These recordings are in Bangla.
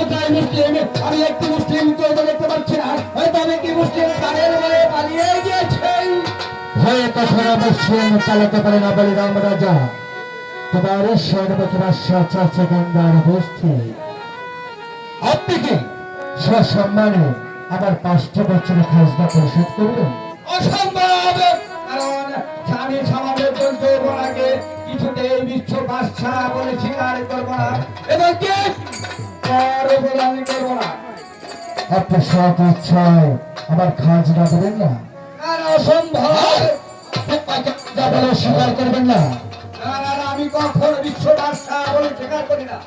কোথায় মুসলিম? আমি একটি মুসলিম কেউ তো দেখতে পাচ্ছি না। হয়তো আমি কি মুসলিম? তাদের বলে পালিয়ে গিয়েছেন ভয়ে কথাটা মুসলিম চালাতে পারে না বলে রাম রাজা। তোমার সর্বত বাদশাহ চাচা গঙ্গার উপস্থিত আপনি কি? সসম্মানে আমার পাঁচটা বছরের খাজনা পরিশোধ করবেন অসম্ভব! কারণ স্বামী কিছুতেই বিশ্ব বাদশাহ বলে স্বীকার করব না। এবং কে কারও বলে করব না। আপনি সৎ ইচ্ছায় আমার খাজনা দেবেন না? অসম্ভব? যা বলে স্বীকার করবেন না? না, না, না, আমি কখনো বিশ্ব বলে স্বীকার করি না।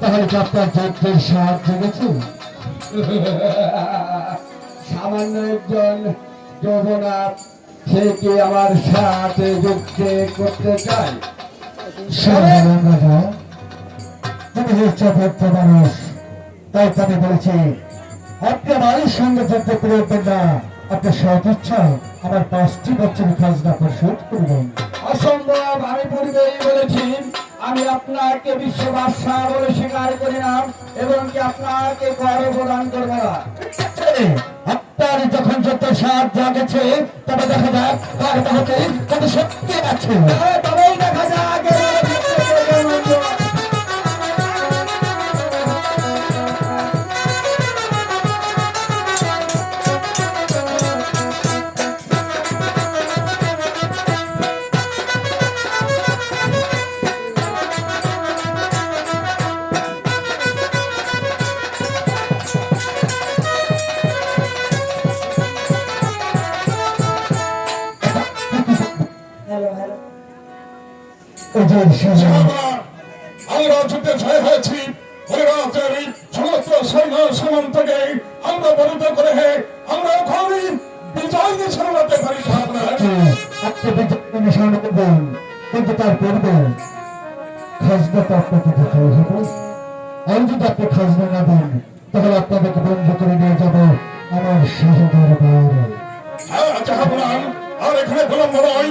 তাহলে কি আপনার যজ্ঞের সাহায্য গেছে সামান্য একজন যৌবনা থেকে আমার সাথে যুক্ত করতে চাই সাধারণ রাজা তুমি হচ্ছে ভক্ত মানুষ তাই তো বলেছি আপনি আমার সঙ্গে যুদ্ধ করে উঠবেন না। আপনি সৎ ইচ্ছা আমার পাঁচটি বছর খাজনা পরিশোধ করবেন। অসম্ভব আমি পূর্বেই বলেছি আমি আপনাকে বিশ্ব বাদশাহ বলে স্বীকার করি না এবং কি আপনাকে কর প্রদান করব না। আপনার যখন যত সাহায্য জাগেছে তবে দেখা যাক কার মহতে কত সত্যি আছে। তবেই দেখা যাক। আমরা যুদ্ধে জয় হয়েছি। সমস্ত সৈন্য সীমান্তকে আমরা বলিত করে আমরা ওখানে বিজয় নিয়ে হতে পারি। ভাবনা বিজয় নিশান করবেন কিন্তু তার পূর্বে খাজনা তো আপনাকে দিতে হবে। আর যদি আপনি খাজনা না দেন তাহলে আপনাদেরকে বন্ধ করে নিয়ে যাব আমার শাহদের বাইরে হ্যাঁ আর এখানে বিলম্ব নয়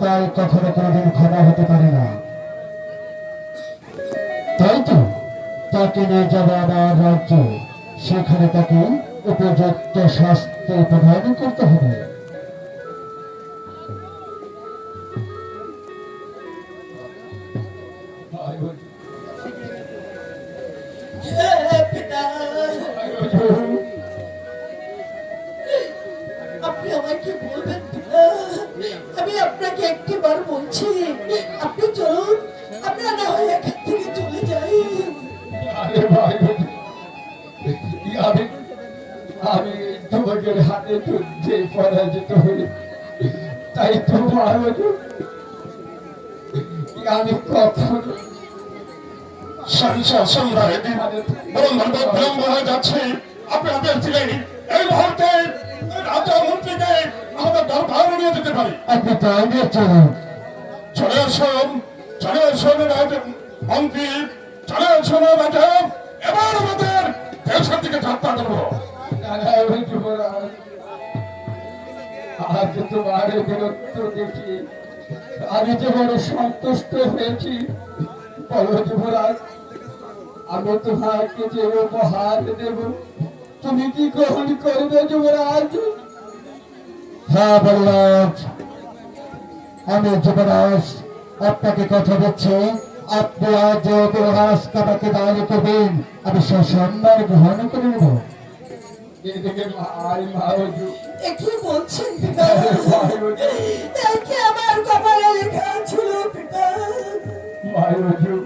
তাই কখনো কোনোদিন ক্ষমা হতে পারে না। তাই তো তাকে নিয়ে যাবে আমার রাজ্য। সেখানে তাকে উপযুক্ত শাস্তি প্রদান করতে হবে। আমি আমি তোমাদের হাতে যুদ্ধে পরাজিত হই তাই তোমার আমি কখনো বরং ভারত বিলম্ব হয়ে যাচ্ছে আপনি আপনার ছিলেন এই মুহূর্তে রাজা মন্ত্রীকে আমাদের দরবার নিয়ে যেতে পারি আপনি তাই চলুন চলে আসুন চলে আসুন মন্ত্রী চলে আসুন, রাজা, এবার আমাদের যুবরাজ আজ দেখি। আমি যে বড় সন্তুষ্ট হয়েছি, বলো যুবরাজ, আমি তোমাকে যে উপহার দেব, তুমি কি গ্রহণ করবে যুবরাজ? হ্যাঁ বলরাজ। আমি যুবরাজ, আপনাকে কথা দিচ্ছি। করবেন। আমি সসম্মান গ্রহণ করে নেব এদিকে মাই মারজু কি বলছেন পিতা? আমার কপালে লেখা ছিল পিতা। মারজু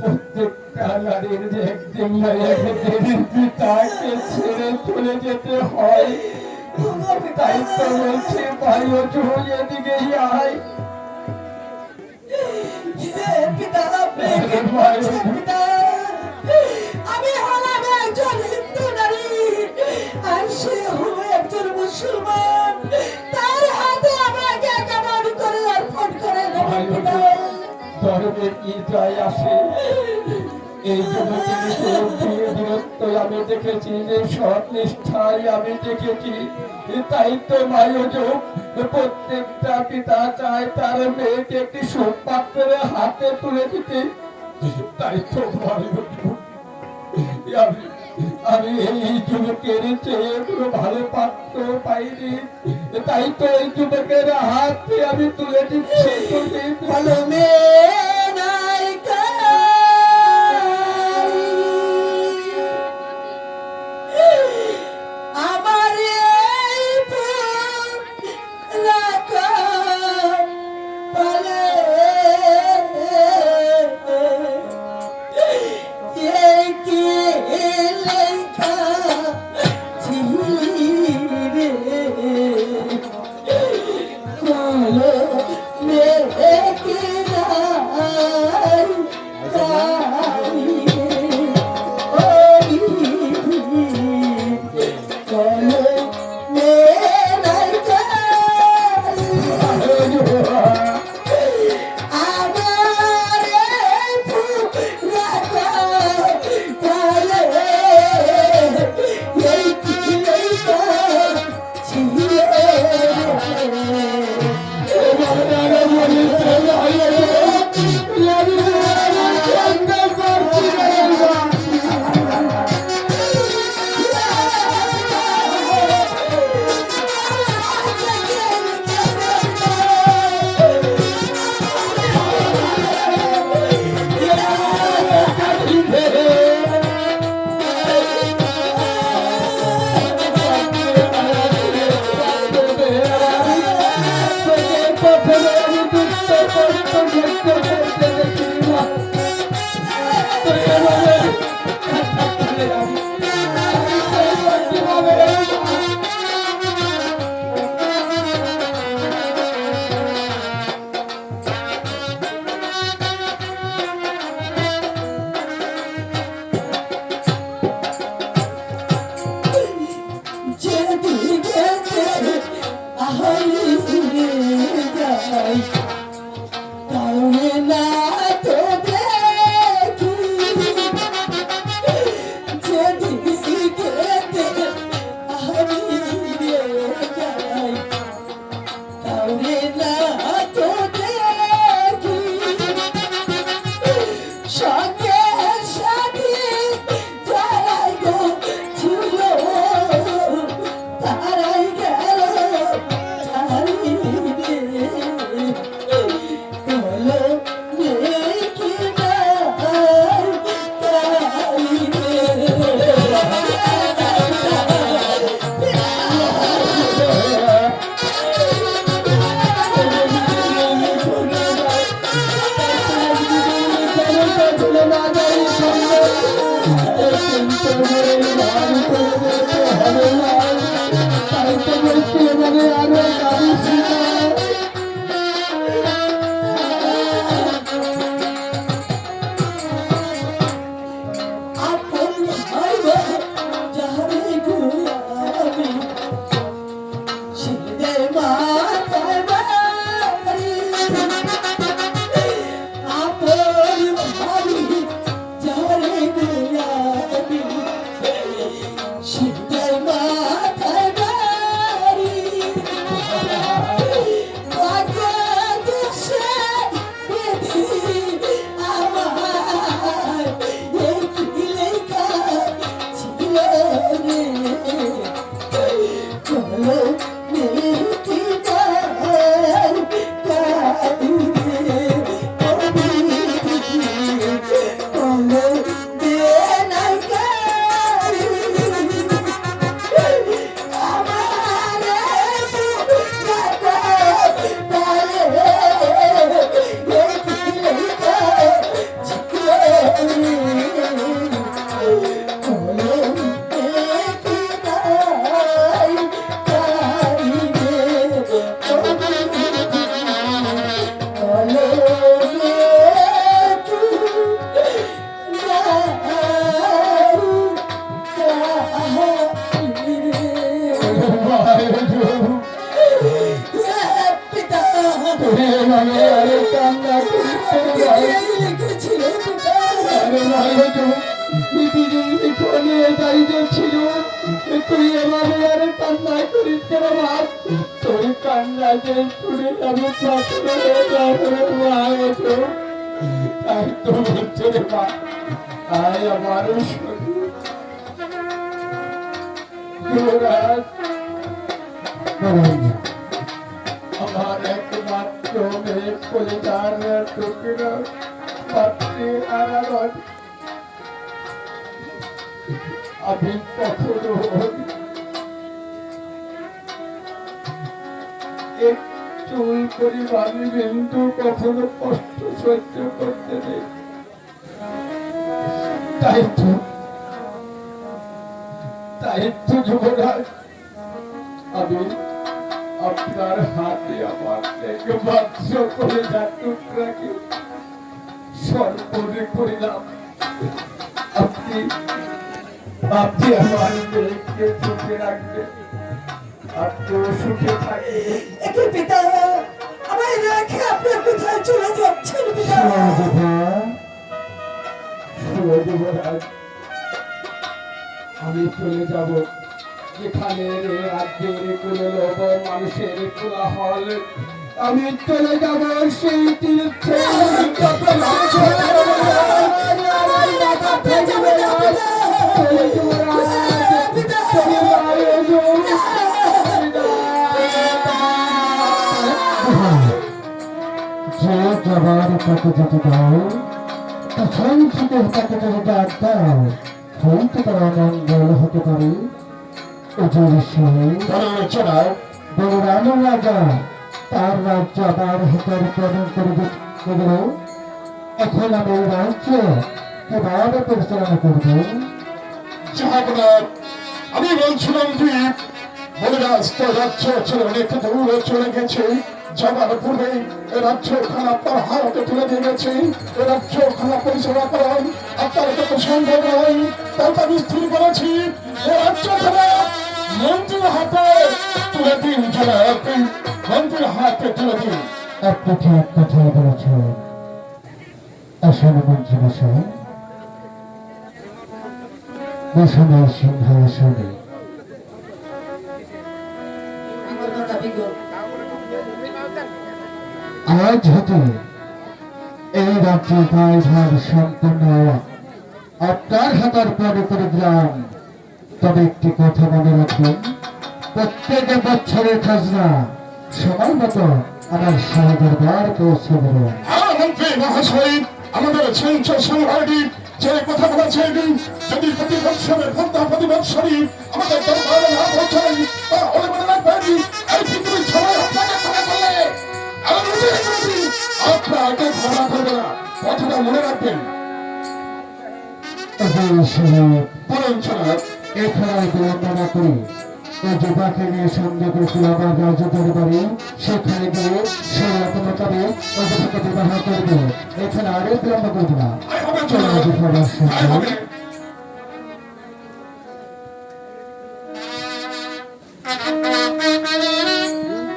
প্রত্যেকটা নারীর যে একদিন না একদিন পিতাকে ছেড়ে চলে যেতে হয়। তাই তো বলছি আয়। আমি হলাম একজন হিন্দু নারী, আর সে হলো একজন মুসলমান। তার হাতে আমাকে কেমন করে অর্পণ করে দেবো পিতা? ধর্মে কি যায় আসে? এই বিরক্ত আমি দেখেছি যে সৎ নিষ্ঠায় আমি দেখেছি। তাই তো মায়োযোগ প্রত্যেকটা পিতা চায় তার মেয়েকে একটি সুপাত্রে হাতে তুলে দিতে। তাই তো আমি আমি এই যুবকের চেয়ে কোনো ভালো পাত্র পাইনি। তাই তো এই যুবকের হাতে আমি তুলে দিচ্ছি। ভালো মেয়ে। হয়ে যাই তাই তো বলছে রে মা আয় আমার আমার একমাত্র মেয়ে কলিতার টুকরা আমি কখনো চুল পরিমাণ বিন্দু কখনো কষ্ট সহ্য করতে নেই। তাই তো তাই তো যুবরাজ, আমি আপনার হাতে আমার একমাত্র করে যা টুকরাকে সর্বরে করিলাম। আপনি আপনি আমার মেয়েকে সুখে রাখবেন। একই পিতা আমায় রেখে আপনি কোথায় চলে যাচ্ছেন পিতা। আমি চলে যাব। যেখানে রাজ্যের কোনো লবণ মানুষের কোলাহল। আমি চলে যাব সেই তীর্থে। যে যাবার তাকে যেতে দাও। তখন থেকে তাকে যদি ডাক দাও। হয়তো তার অমঙ্গল হতে পারে। চড়াও বলরাম রাজা, তার রাজ্য আবার হাতের প্রদান করে দিল। এখন আমি রাজ্য কীভাবে পরিচালনা করব? আমি বলছিলাম যে বলিরাজ তো রাজ্য অনেক দূরে চলে গেছে। যাবার পূর্বে এ রাজ্য খানা আপনার হাতে তুলে দিয়ে গেছে এ রাজ্য খানা পরিচালনা করেন। আপনার যত সম্ভব নয় আমি স্থির করেছি। এ রাজ্য খানা মন্ত্রীর হাতে তুলে দিন জনাব মন্ত্রীর হাতে তুলে দিন। আপনি ঠিক কথা বলেছেন আসন মন্ত্রী মশাই এই সিংহাসনে আজ হতে এই রাজ্যের দায়ভার সম্পূর্ণ আপনার হাতার পরে করে দিলাম তবে একটি কথা মনে রাখবেন, প্রত্যেক বছরের খাজনা সময় মতো আমার সাহেবের বার পৌঁছে হ্যাঁ মন্ত্রী মহাশয় আমাদের ছেঞ্চ সংগ্রামী যে কথা বলেছেন যদি প্রতি বৎসরে প্রতি বৎসরই আমাদের দরবারে না পৌঁছাই তাহলে মনে রাখবেন আপনাকে ক্ষমা করবে না। কথাটা মনে রাখবেন। সাহেব বলুন জনাব এখানে আর বিলম্ব না করি। এই নিয়ে সন্দেহ করেছিল আমার রাজ্য দরবারে সেখানে গিয়ে শরীয়ত মোতাবেক ওদেরকে বিবাহ করবে। এখানে আর বিলম্ব করবে না